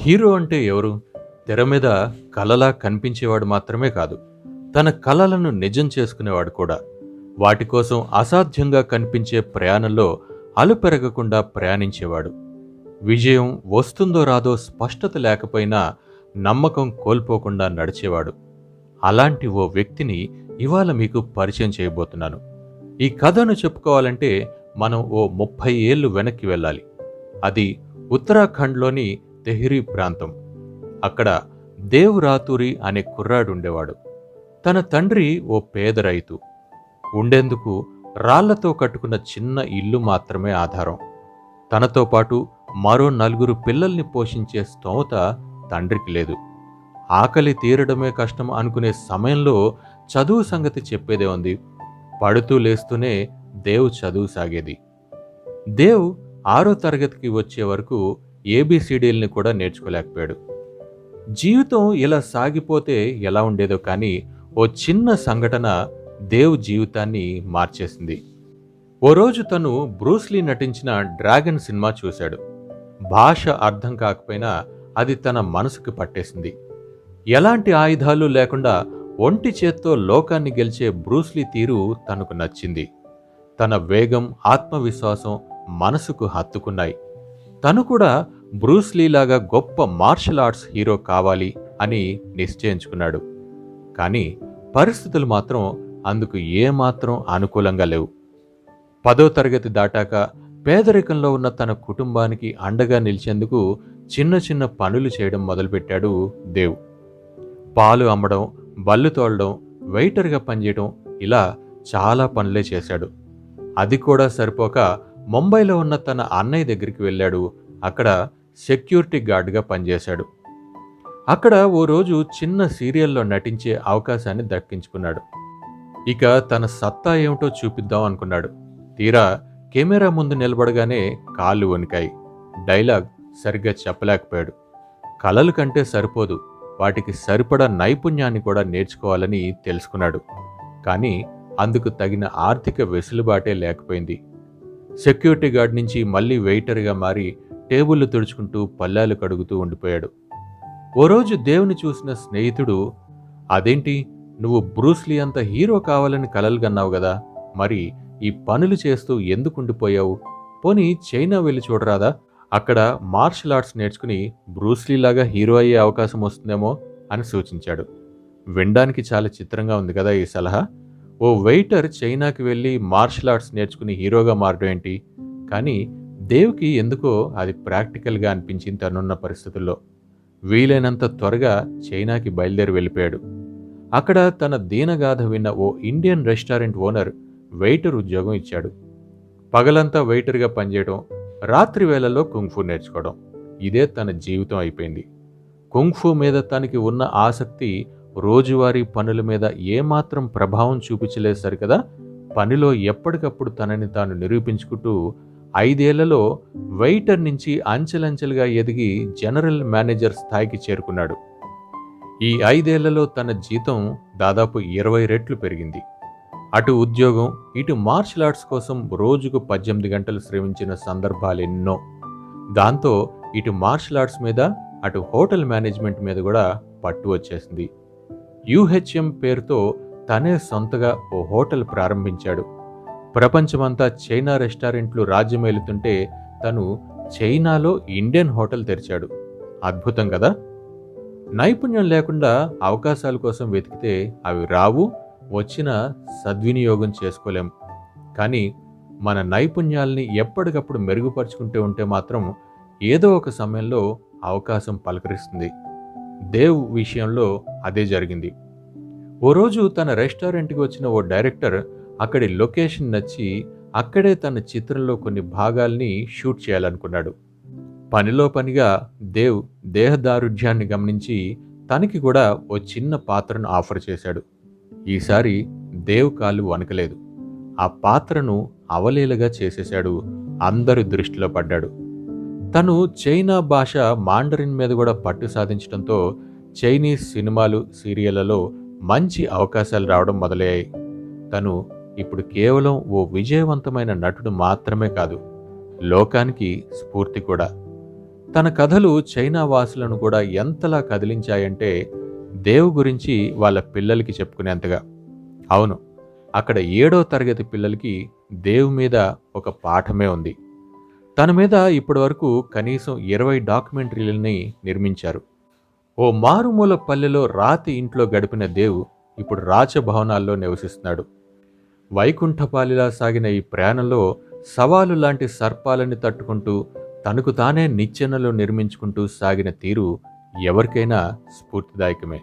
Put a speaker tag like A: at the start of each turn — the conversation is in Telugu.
A: హీరో అంటే ఎవరు? తెర మీద కలలా కనిపించేవాడు మాత్రమే కాదు తన కలలను నిజం చేసుకునేవాడు కూడా. వాటి కోసం అసాధ్యంగా కనిపించే ప్రయాణంలో అలుపెరగకుండా ప్రయాణించేవాడు. విజయం వస్తుందో రాదో స్పష్టత లేకపోయినా నమ్మకం కోల్పోకుండా నడిచేవాడు. అలాంటి ఓ వ్యక్తిని ఇవాళ మీకు పరిచయం చేయబోతున్నాను. ఈ కథను చెప్పుకోవాలంటే మనం ఓ ముప్పై ఏళ్ళు వెనక్కి వెళ్ళాలి. అది ఉత్తరాఖండ్లోని తెహ్రీ ప్రాంతం. అక్కడ దేవ్ రాతూరి అనే కుర్రాడు ఉండేవాడు తన తండ్రి ఓ పేద రైతు. ఉండేందుకు రాళ్ళతో కట్టుకున్న చిన్న ఇల్లు మాత్రమే ఆధారం. తనతో పాటు మరో నలుగురు పిల్లల్ని పోషించే స్తోమత తండ్రికి లేదు. ఆకలి తీరడమే కష్టం అనుకునే సమయంలో చదువు సంగతి చెప్పేదే ఉంది. పడుతూ లేస్తూనే దేవ్ చదువు సాగేది. దేవ్ ఆరో తరగతికి వచ్చే వరకు ఏబిసిడీల్ని కూడా నేర్చుకోలేకపోయాడు. జీవితం ఇలా సాగిపోతే ఎలా ఉండేదో కానీ ఓ చిన్న సంఘటన దేవ్ జీవితాన్ని మార్చేసింది. ఓ రోజు తను బ్రూస్లీ నటించిన డ్రాగన్ సినిమా చూశాడు. భాష అర్థం కాకపోయినా అది తన మనసుకు పట్టేసింది. ఎలాంటి ఆయుధాలు లేకుండా ఒంటి చేత్తో లోకాన్ని గెలిచే బ్రూస్లీ తీరు తనకు నచ్చింది. తన వేగం ఆత్మవిశ్వాసం మనసుకు హత్తుకున్నాయి. తను కూడా బ్రూస్లీలాగా గొప్ప మార్షల్ ఆర్ట్స్ హీరో కావాలి అని నిశ్చయించుకున్నాడు. కానీ పరిస్థితులు మాత్రం అందుకు ఏమాత్రం అనుకూలంగా లేవు. పదో తరగతి దాటాక పేదరికంలో ఉన్న తన కుటుంబానికి అండగా నిలిచేందుకు చిన్న చిన్న పనులు చేయడం మొదలుపెట్టాడు దేవ్. పాలు అమ్మడం బళ్ళు తోలడం వెయిటర్గా పనిచేయడం ఇలా చాలా పనులే చేశాడు. అది కూడా సరిపోక ముంబైలో ఉన్న తన అన్నయ్య దగ్గరికి వెళ్ళాడు. అక్కడ సెక్యూరిటీ గార్డ్గా పనిచేశాడు. అక్కడ ఓ రోజు చిన్న సీరియల్లో నటించే అవకాశాన్ని దక్కించుకున్నాడు. ఇక తన సత్తా ఏమిటో చూపిద్దాం అనుకున్నాడు. తీరా కెమెరా ముందు నిలబడగానే కాళ్ళు వణికాయి. డైలాగ్ సరిగ్గా చెప్పలేకపోయాడు. కలలు కంటే సరిపోదు. వాటికి సరిపడా నైపుణ్యాన్ని కూడా నేర్చుకోవాలని తెలుసుకున్నాడు. కానీ అందుకు తగిన ఆర్థిక వెసులుబాటే లేకపోయింది. సెక్యూరిటీ గార్డ్ నుంచి మళ్ళీ వెయిటర్గా మారి టేబుల్లు తుడుచుకుంటూ పల్లాలు కడుగుతూ ఉండిపోయాడు. ఓ రోజు దేవుని చూసిన స్నేహితుడు అదేంటి? నువ్వు బ్రూస్లీ అంత హీరో కావాలని కలలుగన్నావు కదా మరి ఈ పనులు చేస్తూ ఎందుకు ఉండిపోయావు? పోనీ చైనా వెళ్ళి చూడరాదా? అక్కడ మార్షల్ ఆర్ట్స్ నేర్చుకుని బ్రూస్లీలాగా హీరో అయ్యే అవకాశం వస్తుందేమో అని సూచించాడు. వినడానికి చాలా చిత్రంగా ఉంది కదా ఈ సలహా? ఓ వెయిటర్ చైనాకి వెళ్ళి మార్షల్ ఆర్ట్స్ నేర్చుకుని హీరోగా మారడం ఏంటి? కానీ దేవ్కి ఎందుకో అది ప్రాక్టికల్గా అనిపించింది తనున్న పరిస్థితుల్లో. వీలైనంత త్వరగా చైనాకి బయలుదేరి వెళ్ళిపోయాడు. అక్కడ తన దీనగాథ విన్న ఓ ఇండియన్ రెస్టారెంట్ ఓనర్ వెయిటర్ ఉద్యోగం ఇచ్చాడు. పగలంతా వెయిటర్గా పనిచేయడం రాత్రి వేళల్లో కుంగ్ఫూ నేర్చుకోవడం. ఇదే తన జీవితం అయిపోయింది. కుంగ్ఫూ మీద తనకి ఉన్న ఆసక్తి రోజువారీ పనుల మీద ఏమాత్రం ప్రభావం చూపించలేదు సరికదా పనిలో ఎప్పటికప్పుడు తనని తాను నిరూపించుకుంటూ ఐదేళ్ళలో వెయిటర్ నుంచి అంచెలంచెలుగా ఎదిగి జనరల్ మేనేజర్ స్థాయికి చేరుకున్నాడు. ఈ ఐదేళ్ళలో తన జీతం దాదాపు ఇరవై రెట్లు పెరిగింది. అటు ఉద్యోగం ఇటు మార్షల్ ఆర్ట్స్ కోసం రోజుకు పద్దెనిమిది గంటలు శ్రమించిన సందర్భాలు ఎన్నో. దాంతో ఇటు మార్షల్ ఆర్ట్స్ మీద అటు హోటల్ మేనేజ్మెంట్ మీద కూడా పట్టు వచ్చేసింది. యూహెచ్ఎం పేరుతో తనే సొంతగా ఓ హోటల్ ప్రారంభించాడు. ప్రపంచమంతా చైనా రెస్టారెంట్లు రాజ్యమేలుతుంటే తను చైనాలో ఇండియన్ హోటల్ తెరిచాడు. అద్భుతం కదా? నైపుణ్యం లేకుండా అవకాశాల కోసం వెతికితే అవి రావు వచ్చిన సద్వినియోగం చేసుకోలేం. కానీ మన నైపుణ్యాల్ని ఎప్పటికప్పుడు మెరుగుపరుచుకుంటూ ఉంటే మాత్రం ఏదో ఒక సమయంలో అవకాశం పలకరిస్తుంది. దేవ్ విషయంలో అదే జరిగింది. ఓ రోజు తన రెస్టారెంట్కి వచ్చిన ఓ డైరెక్టర్ అక్కడి లొకేషన్ నచ్చి అక్కడే తన చిత్రంలో కొన్ని భాగాల్ని షూట్ చేయాలనుకున్నాడు. పనిలో పనిగా దేవ్ దేహదారుఢ్యాన్ని గమనించి తనకి కూడా ఓ చిన్న పాత్రను ఆఫర్ చేశాడు. ఈసారి దేవ్ కాలు వణకలేదు. ఆ పాత్రను అవలీలగా చేసేశాడు. అందరి దృష్టిలో పడ్డాడు. తను చైనా భాష మాండరిన్ మీద కూడా పట్టు సాధించడంతో చైనీస్ సినిమాలు సీరియళ్ళలో మంచి అవకాశాలు రావడం మొదలయ్యాయి. తను ఇప్పుడు కేవలం ఓ విజయవంతమైన నటుడు మాత్రమే కాదు లోకానికి స్ఫూర్తి కూడా. తన కథలు చైనా వాసులను కూడా ఎంతలా కదిలించాయంటే దేవు గురించి వాళ్ళ పిల్లలకి చెప్పుకునేంతగా. అవును అక్కడ ఏడో తరగతి పిల్లలకి దేవు మీద ఒక పాఠమే ఉంది. తన మీద ఇప్పటివరకు కనీసం ఇరవై డాక్యుమెంటరీలని నిర్మించారు. ఓ మారుమూల పల్లెలో రాతి ఇంట్లో గడిపిన దేవు ఇప్పుడు రాజభవనాల్లో నివసిస్తున్నాడు. వైకుంఠపాలిలా సాగిన ఈ ప్రయాణంలో సవాలు లాంటి సర్పాలని తట్టుకుంటూ తనకు తానే నిచ్చెనలు నిర్మించుకుంటూ సాగిన తీరు ఎవరికైనా స్ఫూర్తిదాయకమే.